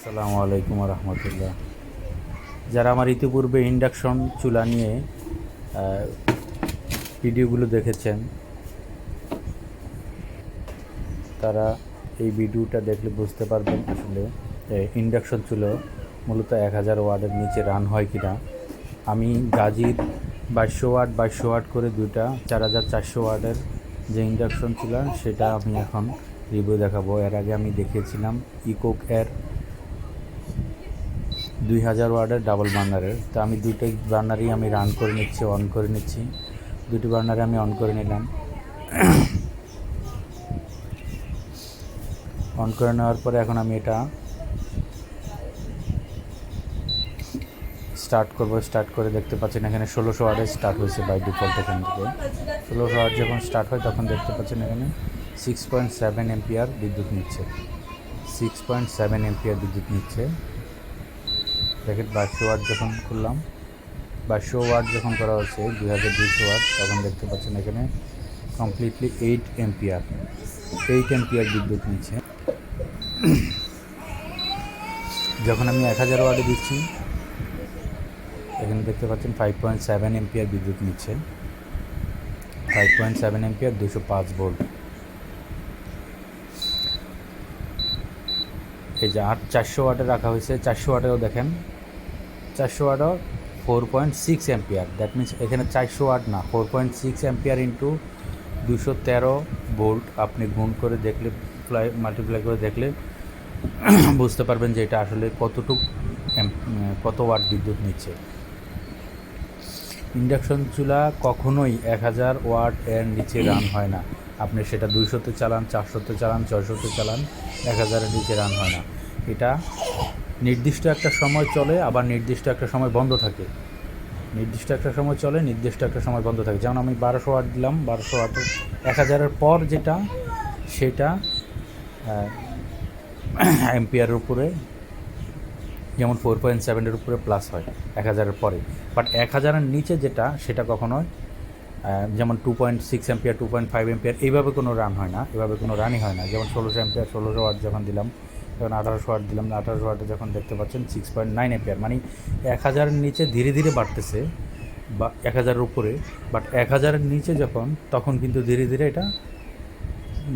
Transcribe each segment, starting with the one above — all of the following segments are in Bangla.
আসসালামু আলাইকুম রহমতুল্লাহ। যারা আমার ইতিপূর্বে ইন্ডাকশন চুলা নিয়ে ভিডিওগুলো দেখেছেন, তারা এই ভিডিওটা দেখলে বুঝতে পারবেন আসলে ইন্ডাকশন চুলো মূলত এক হাজার ওয়ার্ডের নিচে রান হয় কিনা। আমি গাজীর বাইশশো ওয়াট বাইশশো ওয়াট করে দুইটা চার হাজার চারশো ওয়ার্ডের যে ইন্ডাকশন চুলা, সেটা আমি এখন রিভিউ দেখাবো। এর আগে আমি দেখিয়েছিলাম ইকোক এর দুই হাজার ওয়ার্ডের ডাবল বার্নারের তো আমি দুটো বার্নারই আমি রান করে নিচ্ছি অন করে নিচ্ছি। দুটি বার্নারে আমি অন করে নিলাম। অন করে নেওয়ার পরে এখন আমি এটা স্টার্ট করব। স্টার্ট করে দেখতে পাচ্ছেন এখানে ষোলোশো ওয়ার্ডে স্টার্ট হয়েছে বাই ডিফল্ট এখান থেকে। ষোলোশো ওয়ার্ড যখন স্টার্ট হয়, তখন দেখতে পাচ্ছেন এখানে সিক্স পয়েন্ট সেভেন এমপিআর বিদ্যুৎ নিচ্ছে। সিক্স পয়েন্ট সেভেন এমপিআর বিদ্যুৎ নিচ্ছে। প্যাকেট বাইশশো ওয়াট যখন খুললাম বাইশশো ওয়াট যখন করা হচ্ছে, দুই হাজার দুইশো ওয়াট তখন দেখতে পাচ্ছেন এখানে completely eight ampere eight ampere বিদ্যুৎ নিচ্ছে। যখন আমি এক হাজার ওয়াটে দিচ্ছি, এখানে দেখতে পাচ্ছেন ফাইভ পয়েন্ট সেভেন এমপিআর বিদ্যুৎ নিচ্ছে। ফাইভ পয়েন্ট সেভেন এমপিআর দুশো পাঁচ ভোল্ট এই যে আট, চারশো ওয়াটে রাখা হয়েছে। চারশো ওয়াটেও দেখেন। চারশো ওয়াটও four point six ampere that means এখানে চারশো ওয়াট না four point six ampere into দুশো তেরো ভোল্ট আপনি গুণ করে দেখলে প্লাই মাল্টিপ্লাই করে দেখলে বুঝতে পারবেন যে এটা আসলে কতটুক কত ওয়াট বিদ্যুৎ নিচ্ছে। ইন্ডাকশন চুলা কখনোই এক হাজার ওয়াট এর নিচে রান হয় না। আপনি সেটা দুইশোতে চালান, চারশোতে চালান, ছয়শোতে চালান, এক হাজারের নিচে রান হয় না। এটা নির্দিষ্ট একটা সময় চলে, আবার নির্দিষ্ট একটা সময় বন্ধ থাকে। নির্দিষ্ট একটা সময় চলে, নির্দিষ্ট একটা সময় বন্ধ থাকে। যেমন আমি বারোশো ওয়াট দিলাম, বারোশো ওয়াট এক হাজারের পর যেটা, সেটা এমপিয়ারের উপরে যেমন ফোর পয়েন্ট সেভেনের উপরে প্লাস হয় এক হাজারের পরে। বাট এক হাজারের নিচে যেটা সেটা কখনোই আহ, যেমন two point six ampere two point five ampere এইভাবে কোনো রান হয় না এভাবে কোনো রানই হয় না। যেমন ষোলোশো এম্পিয়ার ষোলোশো ওয়াট যখন দিলাম তখন আঠারোশো ওয়াট দিলাম আঠারোশো ওয়াটে যখন দেখতে পাচ্ছেন সিক্স পয়েন্ট নাইন এম্পিয়ার মানে এক হাজারের নিচে ধীরে ধীরে বাড়তেছে বা এক হাজারের উপরে। বাট এক হাজারের নিচে যখন তখন কিন্তু ধীরে ধীরে এটা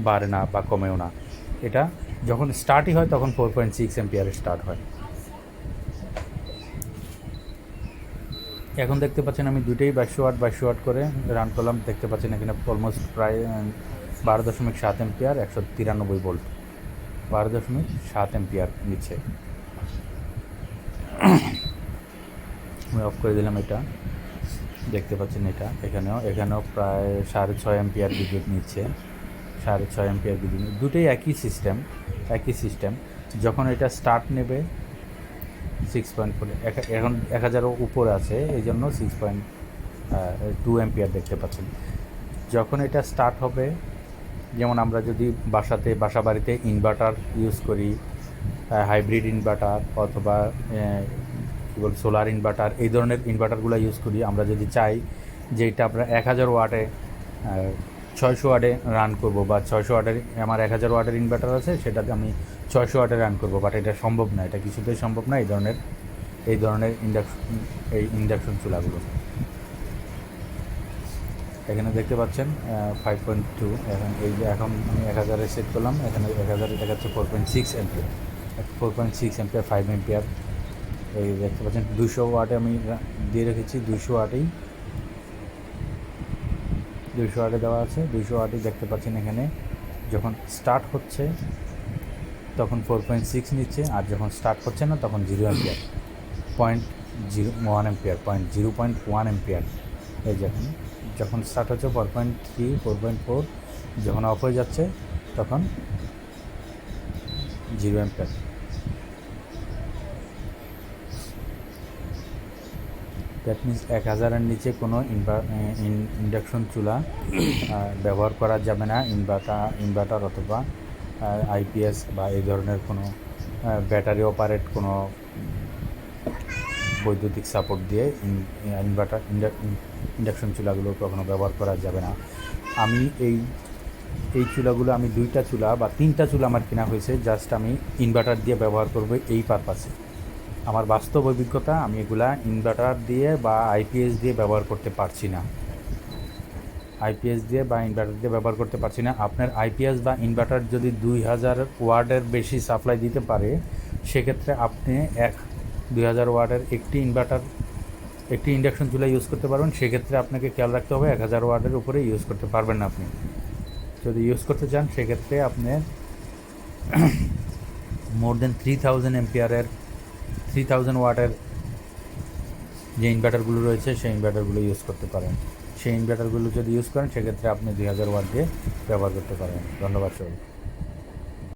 বাড়ে না বা কমেও না। এটা যখন স্টার্টই হয় তখন ফোর পয়েন্ট সিক্স এম্পিয়ারে স্টার্ট হয়। এখন দেখতে পাচ্ছেন আমি দুটোই বাইশো আট বাইশো ওয়াট করে রান করলাম। দেখতে পাচ্ছেন এখানে অলমোস্ট প্রায় বারো দশমিক সাত এম্পিয়ার, একশো তিরানব্বই ভোল্ট বারো দশমিক সাত এম্পিয়ার নিচ্ছে। আমি অফ করে দিলাম এটা। দেখতে পাচ্ছেন এটা। এখানেও এখানেও প্রায় সাড়ে ছয় এম্পিয়ার বিদ্যুৎ নিচ্ছে। সাড়ে ছয় এম্পিয়ার বিদ্যুৎ। দুটোই একই সিস্টেম একই সিস্টেম যখন এটা স্টার্ট নেবে সিক্স পয়েন্ট ফোর এখন এক হাজারও উপরে আছে এই জন্য সিক্স পয়েন্ট টু এম্পিয়ার দেখতে পাচ্ছেন। যখন এটা স্টার্ট হবে, যেমন আমরা যদি বাসাতে বাসা বাড়িতে ইনভার্টার ইউজ করি হাইব্রিড ইনভার্টার অথবা কী বল সোলার ইনভার্টার এই ধরনের ইনভার্টারগুলো ইউজ করি, আমরা যদি চাই যে এটা আমরা এক হাজার ওয়াটে ছয়শো ওয়াটে রান করব বা ছয়শো ওয়াটের, আমার এক হাজার ওয়াটের ইনভার্টার আছে, সেটাতে আমি ছয়শো ওয়াটে রান করব বাট এটা সম্ভব না, এটা কিছুতেই সম্ভব না, এই ধরনের এই ধরনের ইন্ডাকশন এই ইন্ডাকশন চুলাগুলো। এখানে দেখতে পাচ্ছেন ফাইভ পয়েন্ট টু এখন এই যে এখন আমি এক হাজারে সেট করলাম, এখানে এক হাজারে দেখাচ্ছে four point six ampere four point six M ampere five ampere এই দেখতে পাচ্ছেন, দুশো ওয়াটে আমি দিয়ে রেখেছি, দুশো ওয়াটেই দুইশো ওয়াটে দেওয়া আছে দুইশো ওয়াটেই দেখতে পাচ্ছেন এখানে, যখন স্টার্ট হচ্ছে তখন ফোর পয়েন্ট সিক্স নিচ্ছে, আর যখন স্টার্ট হচ্ছে না, তখন zero ampere point zero one ampere point zero point one ampere এই যখন যখন স্টার্ট হচ্ছে four point three four point four যখন অফ হয়ে যাচ্ছে, তখন জিরো এম্পিয়ার দ্যাট মিন্স এক হাজারের নিচে কোনো ইন্ডাকশন চুলা ব্যবহার করা যাবে না ইনভার্টার ইনভার্টার অথবা আইপিএস বা এই ধরনের কোনো ব্যাটারি অপারেট কোনো বৈদ্যুতিক সাপোর্ট দিয়ে ইনভার্টার ইন্ডাকশন চুলাগুলো কখনো ব্যবহার করা যাবে না। আমি এই এই চুলাগুলো, আমি দুইটা চুলা বা তিনটা চুলা আমার কেনা হয়েছে জাস্ট আমি ইনভার্টার দিয়ে ব্যবহার করব এই পারপাসে আমার বাস্তব অভিজ্ঞতা, আমি এগুলা ইনভার্টার দিয়ে বা আইপিএস দিয়ে ব্যবহার করতে পারছি না। আইপিএস দিয়ে বা ইনভার্টার দিয়ে ব্যবহার করতে পারছি না। আপনার আইপিএস বা ইনভার্টার যদি দুই হাজার ওয়ার্ডের বেশি সাপ্লাই দিতে পারে, সেক্ষেত্রে আপনি এক, দুই হাজার ওয়ার্ডের একটি ইনভার্টার একটি ইন্ডাকশন চুলা ইউজ করতে পারবেন। সেক্ষেত্রে আপনাকে খেয়াল রাখতে হবে, এক হাজার ওয়ার্ডের উপরে ইউজ করতে পারবেন না আপনি। যদি ইউজ করতে চান, সেক্ষেত্রে আপনি মোর দেন থ্রি থাউজেন্ড এমপিয়ারের থ্রি থাউজেন্ড ওয়াটের যে ইনভার্টারগুলো রয়েছে, সেই ইনভার্টারগুলো ইউজ করতে পারেন। সেই ইনভার্টারগুলো যদি ইউজ করেন, সেক্ষেত্রে আপনি দুই হাজার ওয়াট দিয়ে ব্যবহার করতে পারেন ধন্যবাদ সবাই